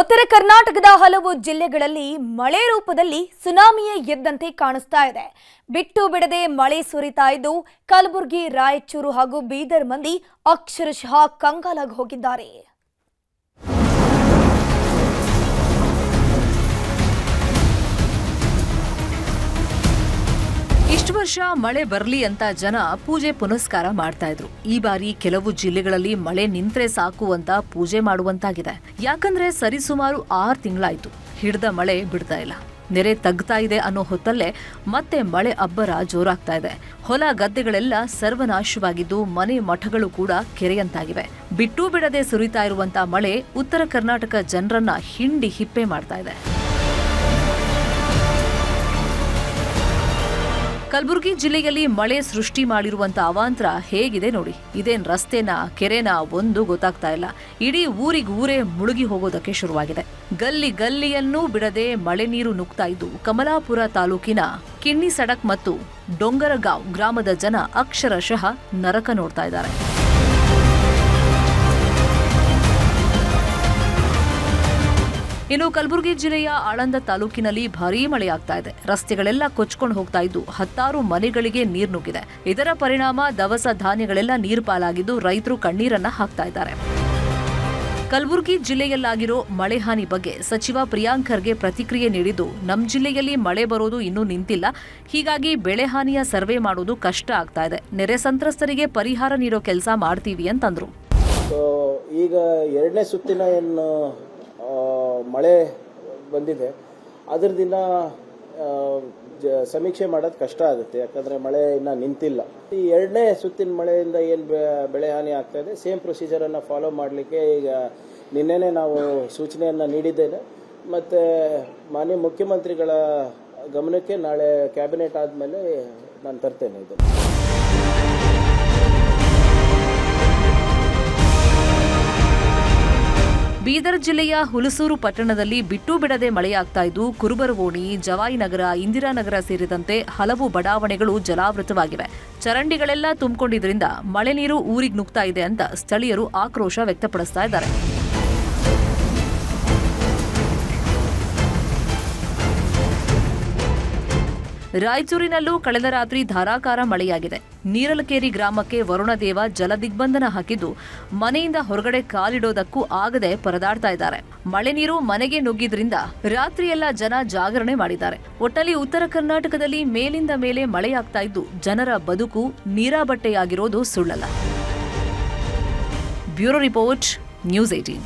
ಉತ್ತರ ಕರ್ನಾಟಕದ ಹಲವು ಜಿಲ್ಲೆಗಳಲ್ಲಿ ಮಳೆ ರೂಪದಲ್ಲಿ ಸುನಾಮಿಯೇ ಎದ್ದಂತೆ ಕಾಣಿಸ್ತಾ ಇದೆ. ಬಿಟ್ಟು ಬಿಡದೆ ಮಳೆ ಸುರಿತಾ ಇದ್ದು ಕಲಬುರಗಿ, ರಾಯಚೂರು ಹಾಗೂ ಬೀದರ್ ಮಂದಿ ಅಕ್ಷರಶಃ ಕಂಗಾಲಾಗಿ ಹೋಗಿದ್ದಾರೆ. ವರ್ಷ ಮಳೆ ಬರಲಿ ಅಂತ ಜನ ಪೂಜೆ ಪುನಸ್ಕಾರ ಮಾಡ್ತಾ ಇದ್ರು. ಈ ಬಾರಿ ಕೆಲವು ಜಿಲ್ಲೆಗಳಲ್ಲಿ ಮಳೆ ನಿಂತ್ರೆ ಸಾಕು ಅಂತ ಪೂಜೆ ಮಾಡುವಂತಾಗಿದೆ. ಯಾಕಂದ್ರೆ ಸರಿಸುಮಾರು ಆರು ತಿಂಗಳಾಯ್ತು. ಹಿಡ್ದ ಮಳೆ ಬಿಡ್ತಾ ಇಲ್ಲ. ನೆರೆ ತಗ್ತಾ ಇದೆ ಅನ್ನೋ ಹೊತ್ತಲ್ಲೇ ಮತ್ತೆ ಮಳೆ ಅಬ್ಬರ ಜೋರಾಗ್ತಾ ಇದೆ. ಹೊಲ ಗದ್ದೆಗಳೆಲ್ಲ ಸರ್ವನಾಶವಾಗಿದ್ದು ಮನೆ ಮಠಗಳು ಕೂಡ ಕೆರೆಯಂತಾಗಿವೆ. ಬಿಟ್ಟು ಬಿಡದೆ ಸುರಿತಾ ಇರುವಂತ ಮಳೆ ಉತ್ತರ ಕರ್ನಾಟಕ ಜನರನ್ನ ಹಿಂಡಿ ಹಿಪ್ಪೆ ಮಾಡ್ತಾ ಇದೆ. ಕಲಬುರಗಿ ಜಿಲ್ಲೆಯಲ್ಲಿ ಮಳೆ ಸೃಷ್ಟಿ ಮಾಡಿರುವಂತ ಅವಾಂತರ ಹೇಗಿದೆ ನೋಡಿ. ಇದೇನ್ ರಸ್ತೆನ, ಕೆರೆನ ಒಂದು ಗೊತ್ತಾಗ್ತಾ ಇಲ್ಲ. ಇಡೀ ಊರಿಗೆ ಊರೇ ಮುಳುಗಿ ಹೋಗೋದಕ್ಕೆ ಶುರುವಾಗಿದೆ. ಗಲ್ಲಿ ಗಲ್ಲಿಯನ್ನೂ ಬಿಡದೆ ಮಳೆ ನೀರು ನುಗ್ತಾ ಇದ್ದು ಕಮಲಾಪುರ ತಾಲೂಕಿನ ಕಿಣ್ಣಿ ಸಡಕ್ ಮತ್ತು ಡೊಂಗರಗಾಂವ್ ಗ್ರಾಮದ ಜನ ಅಕ್ಷರಶಃ ನರಕ ನೋಡ್ತಾ ಇದ್ದಾರೆ. ಇನ್ನು ಕಲಬುರಗಿ ಜಿಲ್ಲೆಯ ಆಳಂದ ತಾಲೂಕಿನಲ್ಲಿ ಭಾರೀ ಮಳೆಯಾಗ್ತಾ ಇದೆ. ರಸ್ತೆಗಳೆಲ್ಲ ಕೊಚ್ಕೊಂಡು ಹೋಗ್ತಾ ಇದ್ದು ಹತ್ತಾರು ಮನೆಗಳಿಗೆ ನೀರು ನುಗ್ಗಿದೆ. ಇದರ ಪರಿಣಾಮ ದವಸ ಧಾನ್ಯಗಳೆಲ್ಲ ನೀರು ಪಾಲಾಗಿದ್ದು ರೈತರು ಕಣ್ಣೀರನ್ನ ಹಾಕ್ತಾ ಇದ್ದಾರೆ. ಕಲಬುರಗಿ ಜಿಲ್ಲೆಯಲ್ಲಾಗಿರೋ ಮಳೆ ಹಾನಿ ಬಗ್ಗೆ ಸಚಿವ ಪ್ರಿಯಾಂಕ್ ಖರ್ಗೆ ಪ್ರತಿಕ್ರಿಯೆ ನೀಡಿದ್ದು ನಮ್ಮ ಜಿಲ್ಲೆಯಲ್ಲಿ ಮಳೆ ಬರೋದು ಇನ್ನೂ ನಿಂತಿಲ್ಲ. ಹೀಗಾಗಿ ಬೆಳೆ ಹಾನಿಯ ಸರ್ವೆ ಮಾಡೋದು ಕಷ್ಟ ಆಗ್ತಾ ಇದೆ. ನೆರೆ ಸಂತ್ರಸ್ತರಿಗೆ ಪರಿಹಾರ ನೀಡೋ ಕೆಲಸ ಮಾಡ್ತೀವಿ ಅಂತಂದ್ರು. ಈಗ ಎರಡನೇ ಸುತ್ತಿನ ಏನು ಮಳೆ ಬಂದಿದೆ. ಅದರದಿಂದ ಸಮೀಕ್ಷೆ ಮಾಡೋದು ಕಷ್ಟ ಆಗುತ್ತೆ. ಯಾಕಂದರೆ ಮಳೆ ಇನ್ನು ನಿಂತಿಲ್ಲ. ಈ ಎರಡನೇ ಸುತ್ತಿನ ಮಳೆಯಿಂದ ಏನು ಬೆಳೆ ಹಾನಿ ಆಗ್ತಾ ಇದೆ? ಸೇಮ್ ಪ್ರೊಸೀಜರನ್ನು ಫಾಲೋ ಮಾಡಲಿಕ್ಕೆ ಈಗ ನಿನ್ನೆನೇ ನಾವು ಸೂಚನೆಯನ್ನು ನೀಡಿದ್ದೇನೆ. ಮತ್ತು ಮಾನ್ಯ ಮುಖ್ಯಮಂತ್ರಿಗಳ ಗಮನಕ್ಕೆ ನಾಳೆ ಕ್ಯಾಬಿನೆಟ್ ಆದಮೇಲೆ ನಾನು ತರ್ತೇನೆ ಇದನ್ನು. ಜಿಲ್ಲೆಯ ಹುಲಸೂರು ಪಟ್ಟಣದಲ್ಲಿ ಬಿಟ್ಟು ಬಿಡದೆ ಮಳೆಯಾಗ್ತಾ ಇದ್ದು ಕುರುಬರವೋಣಿ ಜವಾಯಿನಗರ, ಇಂದಿರಾನಗರ ಸೇರಿದಂತೆ ಹಲವು ಬಡಾವಣೆಗಳು ಜಲಾವೃತವಾಗಿವೆ. ಚರಂಡಿಗಳೆಲ್ಲ ತುಂಬಿಕೊಂಡಿದ್ದರಿಂದ ಮಳೆ ನೀರು ಊರಿಗೆ ನುಗ್ತಾ ಇದೆ ಅಂತ ಸ್ಥಳೀಯರು ಆಕ್ರೋಶ ವ್ಯಕ್ತಪಡಿಸ್ತಾ ಇದ್ದಾರೆ. ರಾಯಚೂರಿನಲ್ಲೂ ಕಳೆದ ರಾತ್ರಿ ಧಾರಾಕಾರ ಮಳೆಯಾಗಿದೆ. ನೀರಲಕೇರಿ ಗ್ರಾಮಕ್ಕೆ ವರುಣದೇವ ಜಲದಿಗ್ಬಂಧನ ಹಾಕಿದ್ದು, ಮನೆಯಿಂದ ಹೊರಗಡೆ ಕಾಲಿಡೋದಕ್ಕೂ ಆಗದೆ ಪರದಾಡ್ತಾ ಇದ್ದಾರೆ. ಮಳೆ ನೀರು ಮನೆಗೆ ನುಗ್ಗಿದ್ರಿಂದ ರಾತ್ರಿಯೆಲ್ಲ ಜನ ಜಾಗರಣೆ ಮಾಡಿದ್ದಾರೆ. ಒಟ್ಟಲ್ಲಿ ಉತ್ತರ ಕರ್ನಾಟಕದಲ್ಲಿ ಮೇಲಿಂದ ಮೇಲೆ ಮಳೆಯಾಗ್ತಾ ಇದ್ದು, ಜನರ ಬದುಕು ನೀರಾಬಟ್ಟೆಯಾಗಿರೋದು ಸುಳ್ಳಲ್ಲ. Bureau report, news eighteen